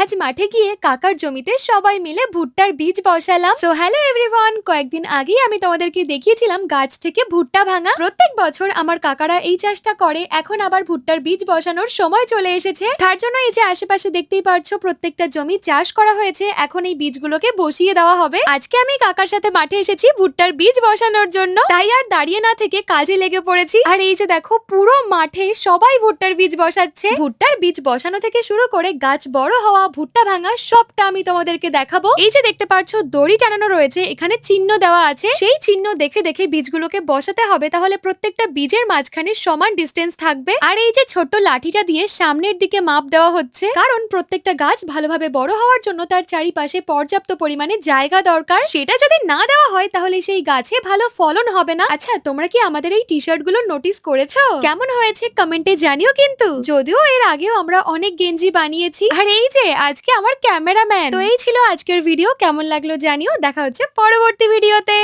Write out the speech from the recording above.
আজ মাঠে গিয়ে কাকার জমিতে সবাই মিলে ভুট্টার বীজ বসালাম। সো হ্যালো এভরিওয়ান কয়েকদিন আগেই আমি তোমাদেরকে দেখিয়েছিলাম গাছ থেকে ভুট্টা ভাঙা। প্রত্যেক বছর আমার কাকারা এই চাষটা করে। এখন আবার ভুট্টার বীজ বসানোর সময় চলে এসেছে। তার জন্য এই যে আশেপাশে দেখতেই পারছ, প্রত্যেকটা জমি চাষ করা হয়েছে। এখন এই বীজগুলোকে বসিয়ে দেওয়া হবে। আজকে আমি কাকার সাথে মাঠে এসেছি ভুট্টার বীজ বসানোর জন্য। তাই আর দাঁড়িয়ে না থেকে কাজে লেগে পড়েছি। আর এই যে দেখো, পুরো মাঠে সবাই ভুট্টার বীজ বসাচ্ছে। ভুট্টার বীজ বসানো থেকে শুরু করে গাছ বড় হওয়া ভুট্টা ভাঙা সবটা আমি তোমাদেরকে দেখাবো। এই যে দেখতে পাচ্ছ দড়ি টানানো রয়েছে, এখানে চিহ্ন দেওয়া আছে। সেই চিহ্ন দেখে দেখে বীজগুলোকে বসাতে হবে, তাহলে প্রত্যেকটা বীজের মাঝখানে সমান ডিস্টেন্স থাকবে। আর এই যে ছোট্ট লাঠিটা দিয়ে সামনের দিকে মাপ দেওয়া হচ্ছে, কারণ প্রত্যেকটা গাছ ভালোভাবে বড় হওয়ার জন্য তার চারিপাশে পর্যাপ্ত পরিমাণে জায়গা দরকার। সেটা যদি না দেওয়া হয়, তাহলে সেই গাছে ভালো ফলন হবে না। আচ্ছা তোমরা কি আমাদের এই টি শার্টগুলো নোটিস করেছ? কেমন হয়েছে? কমেন্টে জানিও কিন্তু। যদিও এর আগেও আমরা অনেক গেঞ্জি বানিয়েছি। আর এই যে আজকে আমার ক্যামেরাম্যান। তো এই ছিল আজকের ভিডিও। কেমন লাগল জানিও। দেখা হচ্ছে পরবর্তী ভিডিওতে।